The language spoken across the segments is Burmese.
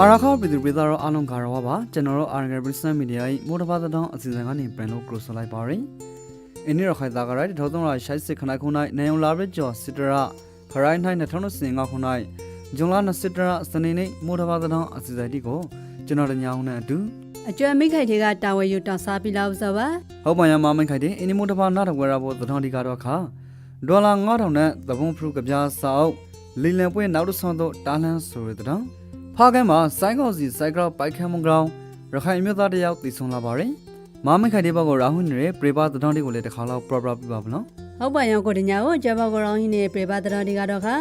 အာရခပြည်သူပြည်သားတို့အားလုံးကာရဝပါကျွန်တော်တို့ RNG Business Media ၏မိုးတပါသတောင်းအစီအစဉ်ကနေပြန်လို့ cross လိုက်ပါရယ်အင်းရခိုင်သားကရိုက်ထောသုံးရရှိုက်စစ်ခနိုင်ခုနိုင်နေုံလာရကျော်စစ်တရခရိုင်းနိုင်2025ခုနိုင်ဂျွန်လာ20တရစနေနေ့မိုးတပါသတောင်းအစီအစဉ်ဒီကိုကျွန်တော်တို့ညောင်းနဲ့အတူအကျွမ်းမိခိုက်တွေကတာဝဲယူတောင်စားပြီးလောက်ဆိုပါဟုတ်ပါရမမင်းခိုင်တဲ့အင်းမိုးတပါနားတော်ဝရဖို့သတောင်းဒီကတော့ခါဒေါ်လာ9000နဲ့သဘုံဖရုကပြားစာအုပ်လီလန်ပွဲနောက်တစ်ဆွမ်းတော့တာလန်ဆိုရတဲ့ ဖားကဲမှာစိုင်းကောက်စီစိုက်ကောက်ပိုက်ခဲမုံကောင်ရခိုင်မြို့သားတယောက်တည်ဆုံလာပါတယ်မမင်းခိုင်တဲ့ဘက်ကိုရာဟုနေရပရိပါသတောင်းဒီကိုလည်းတစ်ခါလောက် proper ပြပါမလို့ဟုတ်ပါရောကိုတညာကိုကျဘကောရောင်းဟင်းနေပြေပါတတော်ဒီကတော့ခါ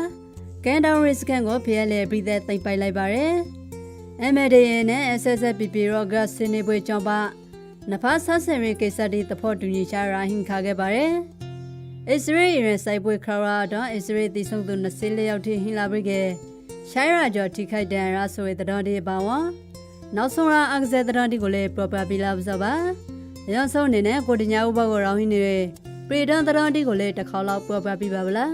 ကန်တောင်ရစ်ကန်ကိုဖျက်လေပြီးတဲ့တိတ်ပိုက်လိုက်ပါတယ် MDA နဲ့ SSPP ရောဂတ်စနေပွဲကြောင့်ပါနဖားဆဆင်ရီကိစ္စဒီသဖို့တူညီချရာဟင်ခါခဲ့ပါတယ်အစ္စရေးရန်စိုက်ပွဲခရာတော့အစ္စရေးတည်ဆုံသူ24ယောက်ထိဟင်လာပြီးက ရှိုင်းရာကျော်ထိခိုက်ဒဏ်ရာဆိုတဲ့တော်ဒီပါဝါနောက်ဆုံးရာအကဇက်တော်ဒီကိုလည်း proper ပြလာပါပါအရင်ဆုံးအနေနဲ့ကိုတညာဥပကိုရောင်းဟင်းနေတယ်ပရီဒန်တော်ဒီကိုလည်းတစ်ခေါက်လောက် proper ပြပါဗလား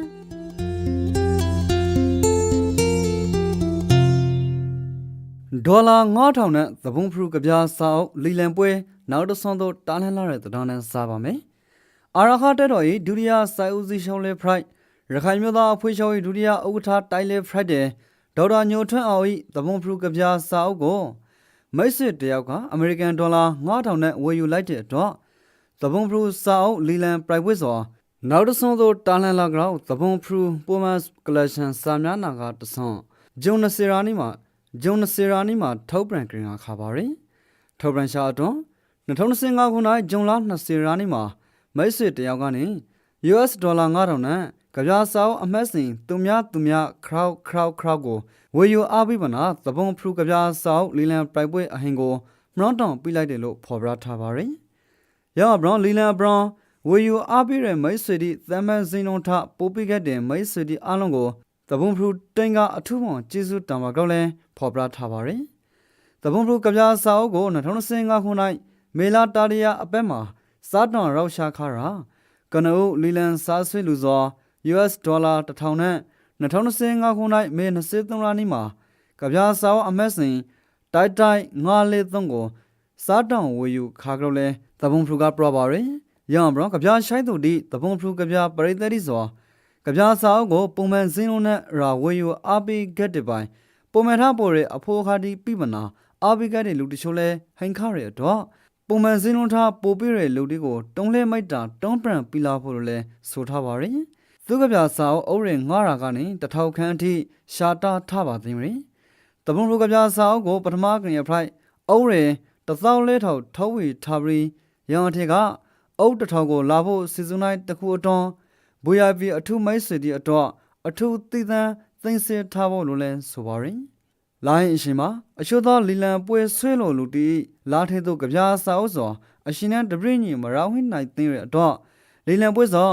ဒေါ်လာ9000နဲ့သဘုံဖရုကပြားစာအုပ်လီလန်ပွဲ နောက်တစ်ဆွမ်းတော့တာလန်လာတဲ့သတောင်းနဲ့စားပါမယ်အာရခတက်တော်၏ဒုတိယစိုက်ဦးစီးရှုံးလေဖရိုက်ရခိုင်မြို့သားအဖွဲ့ချုပ်၏ဒုတိယဥက္ကဋ္ဌတိုင်းလေဖရိုက်တဲ့ ဒေါက်တာညိုထွန်းအောင်၏သဘုံဖရုကပြားစာအုပ်ကိုမိတ်ဆွေတယောက်ကအမေရိကန်ဒေါ်လာ9000နဲ့ဝယ်ယူလိုက်တဲ့အတွက်သဘုံဖရုစာအုပ်လီလန်ပရိုက်ဝတ်စွာနောက်တစ်ဆွမ်းတော့တာလန်လာကောင်သဘုံဖရုပိုမတ်ကလရှင်စာများနာကတဆွမ်းဂျုံနစီရာနီမှာဂျုံနစီရာနီမှာထုတ်ပြန်ကြင်ခါပါရင်ထုတ်ပြန်ရှာအတွန်း2025ခုနှစ်ဂျုံလ20ရာနီမှာမိတ်ဆွေတယောက်ကနေ US ဒေါ်လာ9000နဲ့ ကြပြားစာအုပ်အမှတ်စဉ်သူများသူများ crowd crowd crowd ကိုဝေယူအားပေးပါနာသဘုံဖရူကြပြားစာအုပ်လီလန်ပရိုက်ပွဲအဟင်ကိုမနော့တောင်ပြလိုက်တယ်လို့ဖော်ပြထားပါရင်ရောဘရောင်လီလန်ဘရောင်ဝေယူအားပေးတဲ့မိတ်ဆွေဒီသမန်စင်းလုံးထပိုးပိခဲ့တဲ့မိတ်ဆွေဒီအားလုံးကိုတဘုံဖရူတိန်ကအထူးမှကျေးဇူးတောင်းပါကောင်းလဲဖော်ပြထားပါရယ်တဘုံဖရူကပြားစာအုပ်ကို2025ခုနှစ်မေလာတာရီယာအပက်မှာစားတောင်ရောက်ရှာခါရာကနအုပ်လီလန်စားဆွေလူစွာ US ဒေါ်လာ1000နဲ့2025ခုနှစ်မေ23ရက်နေ့မှာကပြားစာအုပ်အမက်စဉ်တိုက်တိုက်953ကိုစားတောင်ဝေယူခါကြောလဲတဘုံဖရူကပြပါရယ်ရအောင်ဘရောကပြားရှိုင်းသူဒီတဘုံဖရူကပြားပရိသတ်ဒီစွာကဗျာစာအုပ်ကိုပုံမှန်စင်းလုံးနဲ့ရာဝေယူအာပီဂက်တစ်ပိုင်းပုံမှန်ထားပေါ်တဲ့အဖိုးခါဒီပြပနာအာပီဂက်တဲ့လူတချို့လဲဟင်ခါရတော့ပုံမှန်စင်းလုံးထားပိုပြတဲ့လူတွေကိုတုံးလဲမိုက်တာတုံးပရန်ပီလာဖို့လို့လဲဆိုထားပါရင် သူကဗျာစာအုပ်အုပ်ရင်ငှားရာကနေတထောက်ခန်းအထိရှာတာထပါသိမရင်တပုံလူကဗျာစာအုပ်ကိုပထမကနေဖလိုက်အုပ်ရင်တသောလဲထောက်ထောဝီထားပြီးရန်အထက်ကအုပ်တစ်ထောင်ကိုလာဖို့စီစဉ်လိုက်တစ်ခုအတွန်း VIP အထူးမိတ်ဆွေဒီအတွက်အထူးတည်တံသိမ့်စစ်ထားဖို့လိုလဲဆိုပါရင်လိုင်းအရှင်မှာအချို့သောလီလံပွဲဆွဲလို့လူတီလာထဲသို့ကြပြားစာအုပ်စွာအရှင်နဲ့တပည့်ညီမရောင်းဟိနိုင်တဲ့အတွက်လီလံပွဲစွာ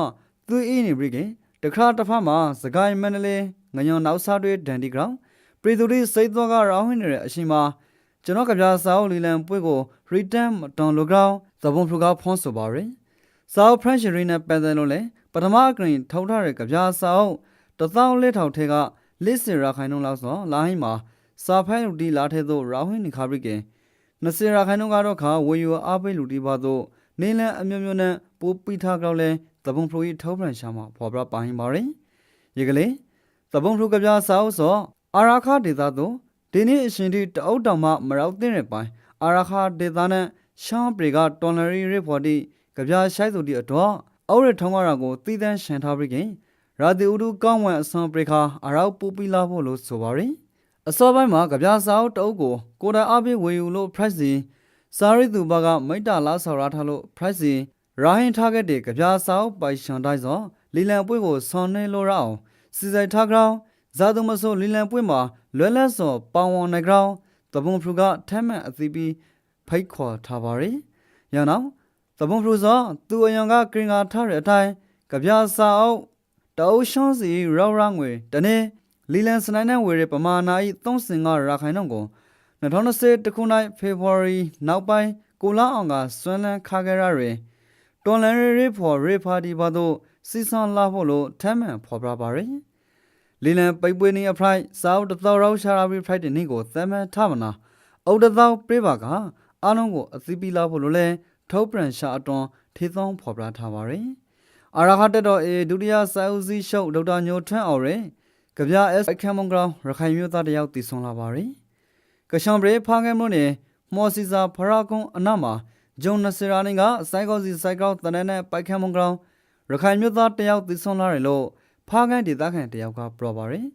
သူအင်းနေပြီကတခါတစ်ဖက်မှာစကိုင်းမန္တလေးငညွန်နောက်စားတွေဒန်ဒီဂရောင်းပြည်သူတွေစိတ်သောကရောင်းဟိနေတဲ့အရှင်မှာကျွန်တော်ကြပြားစာအုပ်လီလံပွဲကို return တွန်လိုကောင်သဘုံဖလူကဖုံးဆိုပါရင်စာအုပ် French ရင်းနဲ့ပတ်သက်လို့လဲပထမအကရင်ထောက်ထားတဲ့ကြပြားစာအုပ်တသောင်းလက်ထောက်ထဲကလစ်စင်ရာခိုင်နှုန်းလောက်ဆိုလာဟိမှာစာဖိုင်လူတီလာထဲသို့ရာဟင်းနိခါဘရိကေ20ရာခိုင်နှုန်းကတော့ခါဝေယူအားပေးလူတီပါသို့နေလန်အမျိုးမျိုးနဲ့ ပိုးပိထားကြောက်လဲသဘုံဖလိုကြီးထောက်ပြန်ရှာမှာဖော်ပြပါဟင်ပါရင်ရေကလေးသဘုံဖလိုကြပြားစာအုပ်ဆိုအာရာခဒေတာသို့ဒီနေ့အရှင်ဒီတအုပ်တောင်မှမရောက်တဲ့ပိုင်းအာရာခဒေတာနဲ့ရှမ်းပရီကတော်လရီရစ်ဖော်တီကြပြားရှိုက်သူတီအတွက်အော်ရထုံးကားရာကိုတည်တန်းရှန်ထားပြီးခင်ရာတီဥဒုကောင်းဝမ်အစွန်ပရိခါအရောက်ပူပီလာဖို့လို့ဆိုပါရင်အစောပိုင်းမှာကြပြားစာအုပ်တအုပ်ကိုကိုတိုင်အပိဝေယူလို့ price စီစာရိသူဘကမိတ္တလာဆော်ရထားလို့ price စီ ရာဟင်ထားခဲ့တဲ့ကြပြားစာအုပ်ပိုင်ရှင်တိုင်းစောလီလံပွေးကိုဆွန်နေလို့ရအောင်စီစိုက်ထားကြောင်းဇာတုမဆိုလီလံပွေးမှာလွဲလတ်စောပေါင်ဝနေကြောင်းတပုံဖရူကထမ်းမှန်အသီးပြီးဖိတ်ခေါ်ထားပါရီရနောက်သဘုံဖရူစောသူအယံကကရင်ကထားတဲ့အတိုင်းကြပြားစာအုပ်တအုပ်ရှောင်းစီရောက်ရငွေတနေ့လီလန်စနိုင်းနဲ့ဝေရပမာနာဤသုံးစင်ကရာခိုင်နှုန်းကို2020တခုနိုင်ဖေဖော်ဝါရီနောက်ပိုင်းကိုလာအောင်ကစွမ်းလန်းခါကြရရယ် တွန်လန်ရီဖော်ရီပါတီဘာတို့စီဆန်လာဖို့လို့ထမ်းမှန်ဖော်ပြပါရယ်လီလန်ပိတ်ပွေးနေအဖရိုက်စာအုပ်တစ်သောက်ရောက်ရှာရာပြီးဖရိုက်တဲ့နေ့ကိုသမ်းမှန်ထမနာအုတ်တစ်သောက်ပြေးပါကအားလုံးကိုအသိပေးလာဖို့လိုလဲထုတ်ပြန်ရှာအတွန်းထေသောင်းဖော်ပြထားပါရယ်အာရခတက်တော်အေဒုတိယစာအုပ်စီရှုပ်ဒေါက်တာညိုထွန်းအောင်ရယ်ကြပြအက်အခမ်းမုံဂရောင်းရခိုင်မြို့သားတယောက်တည်ဆုံလာပါရယ်ကရှံပရေဖားငယ်မလို့နေမော်စီစာဖရာကွန်အနာမှာ ဂျုံနစရာနင်ကစိုက်ကောစီစိုက်ကောတနနဲ့ပိုက်ခမ်းမုံဂရောင်းရခိုင်မြို့သားတယောက်တည်ဆုံလာတယ်လို့ဖားငယ်ဒေသခံတယောက်ကပြောပါရယ်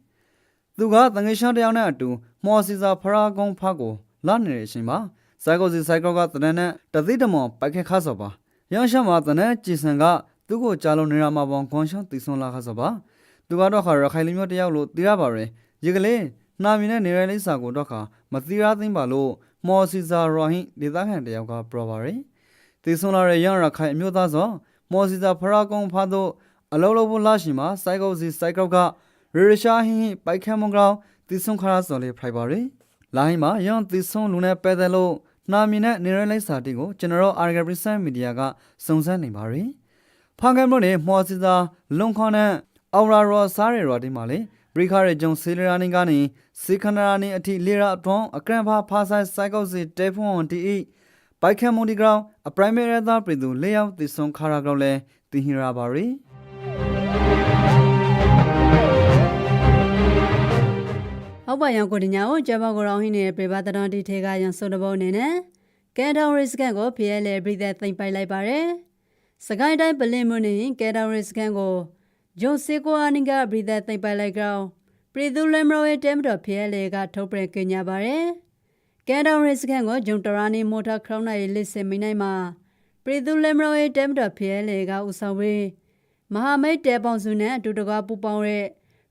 သူကတငယ်ရှမ်းတယောက်နဲ့အတူမော်စီစာဖရာကုန်းဖတ်ကိုလာနေတဲ့အချိန်မှာစိုက်ကောစီစိုက်ကောကတနန်းနဲ့တသိတမော်ပိုက်ခက်ခါစောပါရန်ရှမ်းမှာတနန်းကြည်စံကသူ့ကိုကြားလုံးနေတာမှာပေါင်းခွန်ရှမ်းတီဆွန်လာခါစောပါသူကတော့ခါရခိုင်လူမျိုးတယောက်လို့သိရပါရယ်ရေကလေးနာမီနဲ့နေရလေးစာကိုတော့ခါမသိရသိမ့်ပါလို့ မော်စီစာရောဟိဒေသခံတယောက်ကပြောပါရယ်တီဆွန်လာတဲ့ရန်ရခိုင်အမျိုးသားစောမော်စီစာဖရာကုန်းဖတ်တော့အလုံးလုံးဖို့လာရှိမှာစိုက်ကောစီစိုက်ကောကရရရှာဟင်းဟင်းပိုက်ခမ်းမုံကောင်တီဆုံခါရစော်လေးဖိုက်ပါရယ်လိုင်းမှာယွန်တီဆုံလူနဲ့ပဲတယ်လို့နာမီနဲ့နေရလိုက်စာတီကိုကျွန်တော်တို့အာဂပရိစန်မီဒီယာကစုံစမ်းနေပါရယ်ဖာကမ်လို့နေမော်စီသာလွန်ခွန်နဲ့အော်ရာရောစားရရော်ဒီမှာလေဘ ရိခါရဲ့ဂျုံဆေလရာနင်းကနေစေခန္ဒရာနေအထိလေရာအတွန်းအကရန်ဖာဖာဆိုင်စိုက်ကောက်စီတေဖွန်တီအီပိုက်ခမ်းမုံဒီဂရောင်းအပရိုင်မရီသာပြည်သူလေယောက်တီဆုံခါရကောင်လဲတီဟီရာပါရယ်ဟုတ်ပါရောင်ကိုတညာကိုကျဘကိုရောင်းဟင်းနေတဲ့ပြေပါတတော်တီထေကရန်စုံတဘုံအနေနဲ့ကဲတောင်ရစ်ကန်ကိုဖျဲလေပြည်သက်သိမ့်ပိုက်လိုက်ပါတယ်စကိုင်းတိုင်းပလင်မွန်းနေကဲတောင်ရစ်ကန်ကို ဂျွန်စီကိုအနင်ကပြည်သက်သိမ့်ပိုက်လိုက်ကောင်ပြည်သူလမ်ရိုရဲ့တဲမတော်ဖျဲလေကထုတ်ပြန်ကြညာပါတယ်ကဲတောင်ရစ်ကန်ကိုဂျုံတရာနီမိုတာခရောင်းနိုင်လစ်စင်မိနိုင်မှာပြည်သူလမ်ရိုရဲ့တဲမတော်ဖျဲလေကဥဆောင်ပြီးမဟာမိတ်တဲပေါင်စုနဲ့အတူတကွပူပေါင်းတဲ့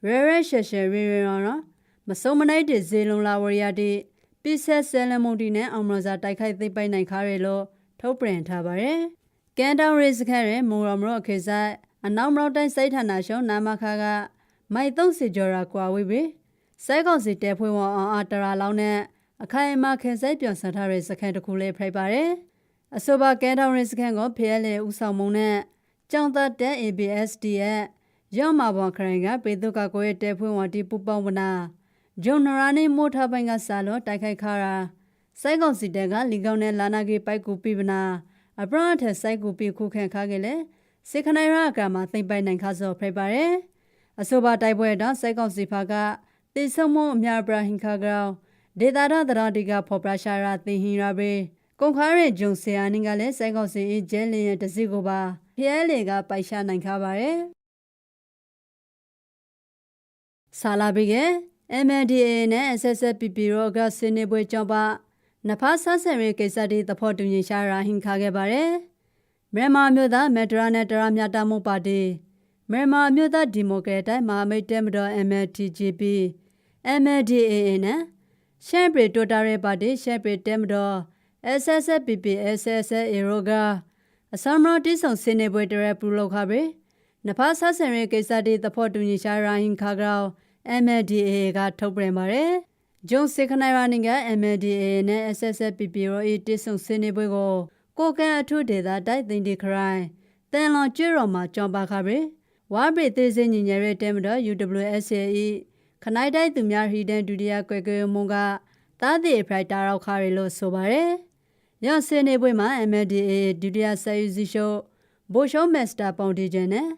ရဲရဲရှယ်ရှယ်ရီရီရောနော်မစုံမနိုင်တဲ့ဇေလုံလာဝရီယာတီပိဆက်ဆဲလမုန်တီနဲ့အောင်မရဇာတိုက်ခိုက်သိပ်ပိုက်နိုင်ခါရလို့ထုတ်ပြန်ထားပါတယ်။ကန်တောင်ရေးစခန်းရဲ့မူရမရောခေဆိုင် အနောက်မရောက်တိုင်းစိုက်ဌာနရှုံနာမခါကမိုက်သုံးစီကျော်ရာကွာဝေးပြီစိုက်ကောင်စီတဲဖွင့်ဝအောင်အားတရာလောင်းနဲ့အခိုင်အမာခင်ဆိုင်ပြန်ဆန်ထားတဲ့စခန်းတစ်ခုလေးဖိုက်ပါတယ်။အဆိုပါကန်တောင်ရေးစခန်းကိုဖျဲလေဦးဆောင်မုံနဲ့ကြောင်သက်တဲ့ ABSD ရဲ့ရော့မာဘောင်ခရိုင်ကပေတုကကိုရဲ့တဲဖွင့်ဝတီပူပေါင်းဝနာဂျုံနရာနေမိုထားပိုင်းကစားလို့တိုက်ခိုက်ခါတာစိုက်ကောင်စီတဲကလီကောင်နဲ့လာနာကေပိုက်ကူပြပနာအပရထက်စိုက်ကူပြခုခံခါခဲ့လေ စေခနိုင်ရကမှာသိမ့်ပိုင်နိုင်ခါစောဖိပါရယ်အဆိုပါတိုက်ပွဲတော့စိုက်ကောင်စီဖာကတိဆုံမအများပရဟင်ခါကောင်ဒေတာရတရာဒီကဖော်ပရရှာရာသင်ဟီရာဘေကုန်ခါရဲဂျုံဆီယာနင်းကလည်းစိုက်ကောင်စီအကျဲလင်းရဲ့တစီကိုပါဖျဲလေကပိုက်ရှာနိုင်ခါပါရယ်ဆာလာဘီက MNDA နဲ့ SSPP ရောကစနေပွဲကြောင့်ပါနဖားဆဆန်ရေးကိစ္စတွေသဖို့တူညီရှာရာဟင်ခါခဲ့ပါတယ်။ မြန်မာမျိုးသားမက်ဒရာနဲ့တရာမြတာမှုပါတီမြန်မာမျိုးသားဒီမိုကရက်တိုင်းမဟာမိတ်တဲမတော် MLTGP MLDAA နဲ့ရှမ်ပရီတိုတာရဲပါတီရှမ်ပရီတဲမတော် SSPP SSA ရောကအစမရတိဆောင်စနေပွဲတရပူလောက်ခါပဲနဖားဆဆန်ရေးကိစ္စတွေသဖို့တူညီရှာရာဟင်ခါကြော MLDA ကထုတ်ပြန်ပါတယ်။ဂျုံစစ်ခနိုင်ရာနင်က MLDA နဲ့ SSPP ရောအတိဆုံစနေပွဲကို ကိုကန်အထုဒေတာတိုက်သိမ်းဒီခရိုင်တန်လွန်ကျွရော်မှာကြောင်ပါခါပဲဝါပရိသေးစင်းညင်ရတဲ့တဲမတော် UWSAE ခနိုင်တိုက်သူများဟီဒန်ဒုတိယကွယ်ကွယ်မွန်ကသားသေးဖရိုက်တာရောက်ခါရလို့ဆိုပါတယ်။ရောစနေပွဲမှာ MLDA ဒုတိယဆက်ယူစီရှိုးဘိုရှုံးမက်စတာပေါင်ဒီဂျန်နဲ့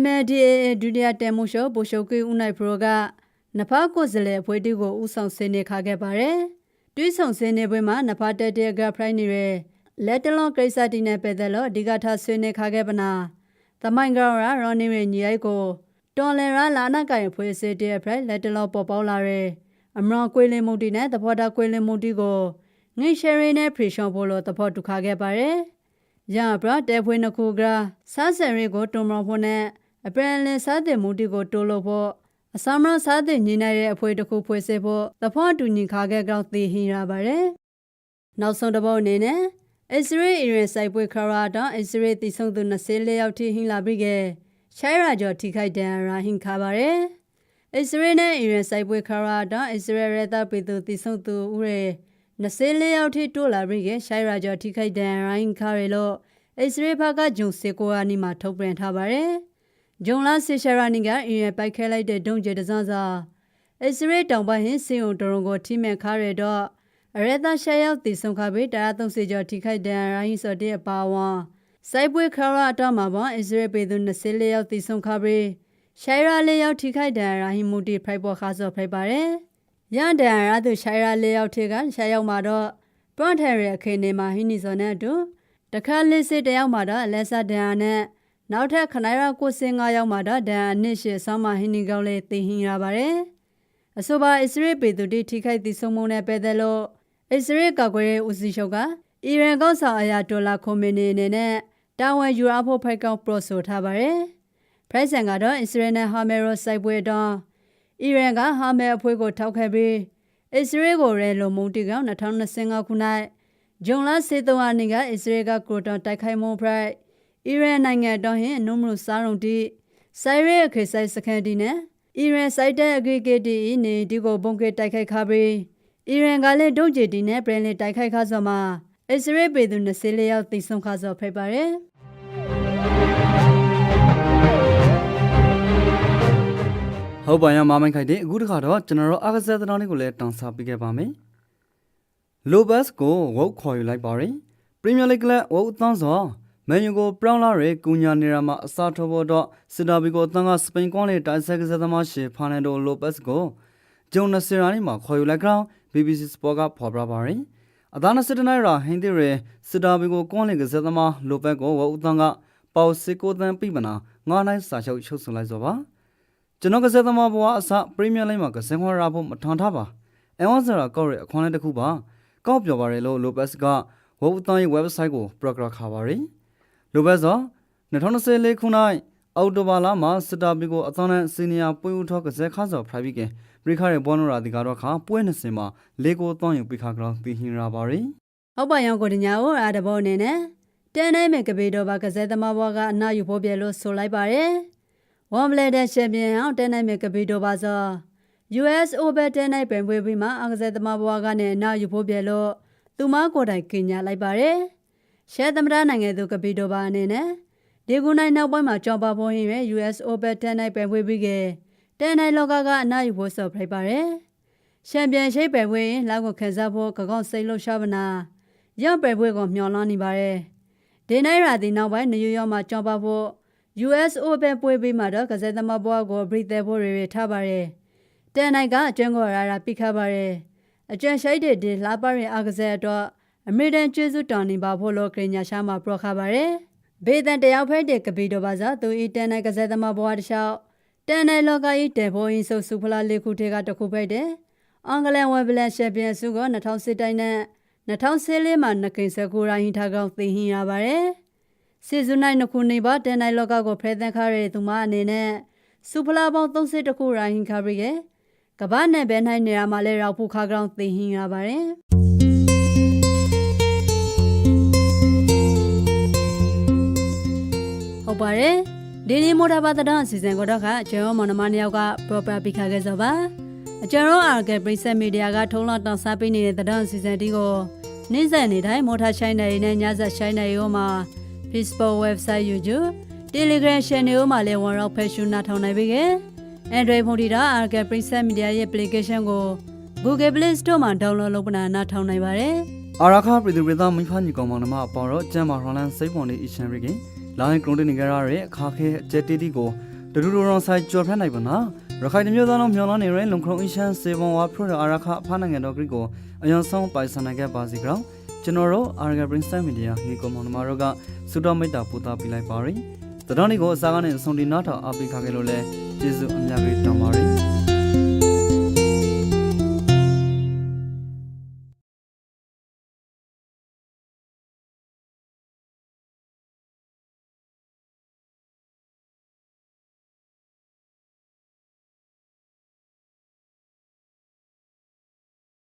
MLDA ဒုတိယတဲမှုရှုဘိုရှုကိဦးနိုင်ပရိုကနဖားကိုစလေအဖွဲ့တီကိုဥဆောင်ဆင်းနေခါခဲ့ပါတယ်။တွိဆောင်ဆင်းနေပွဲမှာနဖားတက်တဲ့ကဖရိုင်းနေရ လက်တလွန်ကိစ္စတီနဲ့ပဲတယ်လို့အဓိကထားဆွေးနွေးခါခဲ့ပနာ။သမိုင်းကြောရာရော်နီရဲ့ညီအိုက်ကိုတော်လန်ရာလာနာကင်ဖွဲ့စေတဲ့ဖရိုင်းလက်တလောပေါ်ပေါလာတဲ့အမရကွေးလင်းမုန်တီနဲ့သဘောတာကွေးလင်းမုန်တီကိုငိရှယ်ရီနဲ့ဖရီရှော့ဖို့လို့သဘောတူခါခဲ့ပါတယ်။ရဘရတဲဖွေးနှစ်ခုကစားစံရီကိုတုံမဖို့နဲ့အပရန်လင်စားတဲ့မူတီကိုတိုးလို့ဖို့အစမရစားတဲ့ညီနိုင်တဲ့အဖွဲ့တစ်ခုဖွဲ့စည်းဖို့သဖောတူညီခါခဲ့ကြောင်းသိဟင်ရပါတယ်။နောက်ဆုံးတစ်ပုတ်အနေနဲ့ အစ္စရေးအီရန်စိုက်ပွဲခရာတော့အစ္စရေးတည်ဆုံသူ24ယောက်ထိဟင်လာပြီးကရှိုင်းရာကျော်ထိခိုက်ဒဏ်ရာဟင်ခါပါတယ်။အစ္စရေးနဲ့အီရန်စိုက်ပွဲခရာတော့အစ္စရေးရဲသားပြည်သူတည်ဆုံသူဦးရဲ24ယောက်ထိတိုးလာပြီးကရှိုင်းရာကျော်ထိခိုက်ဒဏ်ရာဟင်ခါရလို့အစ္စရေးဘက်ကဂျုံစေကိုအနီမှာထုတ်ပြန်ထားပါတယ်။ဂျုံလာဆီရှာရာနီကအီရန်ပိုက်ခဲလိုက်တဲ့ဒုံကျဲတစန်းစာအစ္စရေးတောင်ပိုင်းဟင်းစင်ုံတရုံကိုထိမဲ့ခါရတော့ အရသာရှာရောက်တည်ဆုံခါပေးတရားသုံးစီကျော်ထိခိုက်တဲ့ရိုင်းစော်တဲ့အပါဝါစိုက်ပွဲခါရအတော့မှာပေါ့အစ္စရေးပေသူ24ရောက်တည်ဆုံခါပေးရှိုင်ရာလေးရောက်ထိခိုက်တဲ့ရိုင်းမူတီဖိုက်ပေါ်ခါစော်ဖိုက်ပါတယ်ရန်တဲ့ရသူရှိုင်ရာလေးရောက်ထိကရှာရောက်မှာတော့ပွန်ထရရဲ့အခင်းနေမှာဟင်းနီစော်နဲ့အတူတခါလေးစစ်တယောက်မှာတော့အလက်ဆာဒန်နဲ့နောက်ထပ်ခနိုင်ရကိုစင်9ရောက်မှတော့ဒန်အနစ်ရှေဆောင်းမဟင်းနီကောင်းလေးတင်ဟင်ရပါတယ်။အဆိုပါအစ္စရေးပေသူတိထိခိုက်သည့်ဆုံးမနဲ့ပဲတဲ့လို့ အစ္စရေးကောက်ွယ်ဦးစီးချုပ်ကအီရန်ကောက်ဆောင်အရာဒေါ်လာခိုမီနီအနေနဲ့တာဝန်ယူအဖို့ဖိုက်ကောင်ပရိုဆိုထားပါတယ်။ဖရိုက်ဆန်ကတော့အစ္စရေးနဲ့ဟာမဲရောစိုက်ပွဲတောင်းအီရန်ကဟာမဲအဖွဲ့ကိုထောက်ခဲ့ပြီးအစ္စရေးကိုရဲလိုမုန်တီကောင်2025ခုနှစ်ဂျွန်လစေတောအနီကအစ္စရေးကကိုတွန်တိုက်ခိုက်မှုဖရိုက်အီရန်နိုင်ငံတော်ဟင်နုမရုစားရုံတီဆိုင်ရဲခေဆိုင်စကန်တီနဲ့အီရန်စိုက်တဲ့အဂရီဂေတီနေဒီကိုဘုံကေတိုက်ခိုက်ခါပြီး အီရန်ကလည်းဒုံဂျီတီနဲ့ပရင်လေးတိုက်ခိုက်ခါဆိုမှာအစ္စရေးပေသူ24ယောက်တိဆုံခါဆိုဖိတ်ပါတယ်ဟုတ်ပါရဲ့မမိုင်းခိုင်တဲ့အခုတခါတော့ကျွန်တော်တို့အားကစားသတင်းလေးကိုလည်းတောင်းစားပေးခဲ့ပါမယ်လိုဘတ်ကို ဝုတ်ခေါ်ယူလိုက်ပါရင်ပရီးမီယာလိဂ်ကလပ်ဝုတ်အသန်းစောမန်ယူကိုပရောင်းလာရဲကူညာနေရာမှာအစားထိုးဖို့တော့စစ်တာဘီကိုအသန်းကစပိန်ကွန်လေးတိုက်ဆက်ကစားသမားရှေဖာနန်ဒိုလိုဘတ်ကိုဂျုံနစီရာနီမှာခေါ်ယူလိုက်ကြောင်း BBC Sport ကဖော်ပြပါရင်အသားနဲ့စစ်တနိုင်ရာဟင်းတီရဲစစ်တာဘီကိုကွန်လေးကစားသမားလိုဘတ်ကိုဝုတ်အသန်းကပေါစစ်ကိုတန်းပြပနာငါးနိုင်စာချုပ်ချုပ်ဆိုလိုက်စောပါကျွန်တော်ကစားသမားဘဝအစပရီးမီယာလိဂ်မှာကစားခွင့်ရဖို့မထန်ထားပါအဲဝါဆရာကောက်ရဲ့အခွင့်အရေးတစ်ခုပါကောက်ပြောပါရလို့လိုဘတ်စ်ကဝဘ်တန်ရဲ့ website ကို program ခါပါရလိုဘတ်စ်က2024ခုနှစ်အောက်တိုဘာလမှာစတာဘီကိုအသွမ်းနဲ့စီနီယာပွေးဦးထောက်ကစားခါစော် private ကပ ရိခါရဲ့ဘောနရာဒီကတော့ခါပွဲ20မှာလေကိုသွမ်းယူပိခါကြောင်းသိဟင်ရပါရဟုတ်ပါရောကိုတညာကိုအားတဘောအနေနဲ့တဲနိုင်မဲ့ကပေတော်ပါကစားသမားဘွားကအနာယူဖို့ပြလို့ဆိုလိုက်ပါတယ်ဝမ်ဘလက်တဲ့ချန်ပီယံအောင်တဲနိုင်မဲ့ကပေတော်ပါဆို US Open တဲနိုင်ပင်ပွဲပြီးမှအကစားသမားဘွားကနေအနာယူဖို့ပြလို့သူမကိုယ်တိုင်ကင်ညာလိုက်ပါတယ်ရှဲသမရနိုင်ငံသူကပေတော်ပါအနေနဲ့ဒီကူနိုင်နောက်ပိုင်းမှာကြောင်ပါဖို့ဟင်းရဲ့ US Open တဲနိုင်ပင်ပွဲပြီးက တဲနိုင်လောကကအနာယူဖို့ဆိုဖိုက်ပါတယ်ချန်ပီယံရှိပယ်ပွဲရင်လောက်ကိုခံစားဖို့ကကောက်စိတ်လှရှားမနာရောက်ပဲပွဲကိုမျှော်လင့်နေပါတယ်။ဒေနိုင်ရာဒီနောက်ပိုင်းနယူးယောက်မှာကြောင်းပါဖို့ US Open ပွဲပြီးမှတော့ကစားသမားဘွားကိုဘရီသဲဖို့တွေထားပါတယ်။တန်နိုင်ကအကျွမ်းကိုရာရာပြခပါတယ်။အကျွမ်းရှိုက်တဲ့ဒီလာပါရင်အကစားတော့အမေရိကန်ကျေးဇူးတော်နေပါဖို့လို့ကရင်ညာရှာမှာပရခပါတယ်။ဘေးတန်တယောက်ဖက်တဲ့ကပီတော်ပါစားသူဤတန်နိုင်ကစားသမားဘွားတစ်လျှောက် တန်နိုင်လောကကြီးတေဖိုးရင်ဆုပ်စုဖလာလေးခုထဲကတစ်ခုဖက်တယ်။အင်္ဂလန်ဝက်ဘလန်ချန်ပီယံဆုက2010တိုင်းနဲ့2014မှာနကိန်စကူရိုင်းထားကောင်းသိဟင်ရပါတယ်။စီဇူနိုင်နှစ်ခုနေပါတန်နိုင်လောကကိုဖရဲသန်ခါရတဲ့သူမအနေနဲ့စူဖလာပေါင်း30တခုရိုင်းခါပြီးကကဘာနဲ့ဘဲနိုင်နေရမှာလဲရောက်ဖို့ခါကောင်းသိဟင်ရပါတယ်။ဟုတ်ပါတယ်။ ဒီနေ့မိုတာပါတတော်အစီအစဉ်ကတော့ခအကျော်မောင်နှမနှစ်ယောက်က proper ပြခခဲ့ကြပါအကျော်ရောအာဂယ်ပရိဆက်မီဒီယာကထုံးလောက်တောင်စားပေးနေတဲ့တတော်အစီအစဉ်ဒီကိုနေ့စဉ်နေ့တိုင်းမိုတာချိုင်းနေနဲ့ညဆက်ချိုင်းနေရောမှာ Facebook website YouTube Telegram channel မှာလည်းဝန်ရောက်ဖက်ရှင်နာထောင်နိုင်ပြီက Android ဖုန်းတီတာအာဂယ်ပရိဆက်မီဒီယာရဲ့ application ကို Google Play Store မှာ download လုပ်ပနာနာထောင်နိုင်ပါတယ်အာရခပြည်သူပြည်သားမိဖညီကောင်မောင်နှမအပေါ်တော့ကျမ်းမာဟော်လန်စိတ်ပေါ်နေအရှင်ရခင် လိုင်းကရုံတင်နေကြရတဲ့အခါခဲအကျက်တီတီကိုဒရူရောင်ဆိုင်ကြော်ဖက်နိုင်ပါနာရခိုင်မျိုးသားလုံးမျောလန်းနေရင်လုံခရုံအရှန်စေဘွန်ဝါဖရအာရခအဖားနိုင်ငံတော်ဂရိကိုအယံဆုံးပိုင်ဆိုင်နိုင်ခဲ့ပါစီကြောင်းကျွန်တော်တို့အာရဂပရင်စမီဒီယာညီကောင်မောင်နှမတို့ကစုတော်မိတ်တာပူတာပြလိုက်ပါရယ်တတော်នេះကိုအစားကနေအဆုံးဒီနားထောင်အပိခါခဲ့လို့လဲကျေးဇူးအများကြီးတောင်းပါရယ်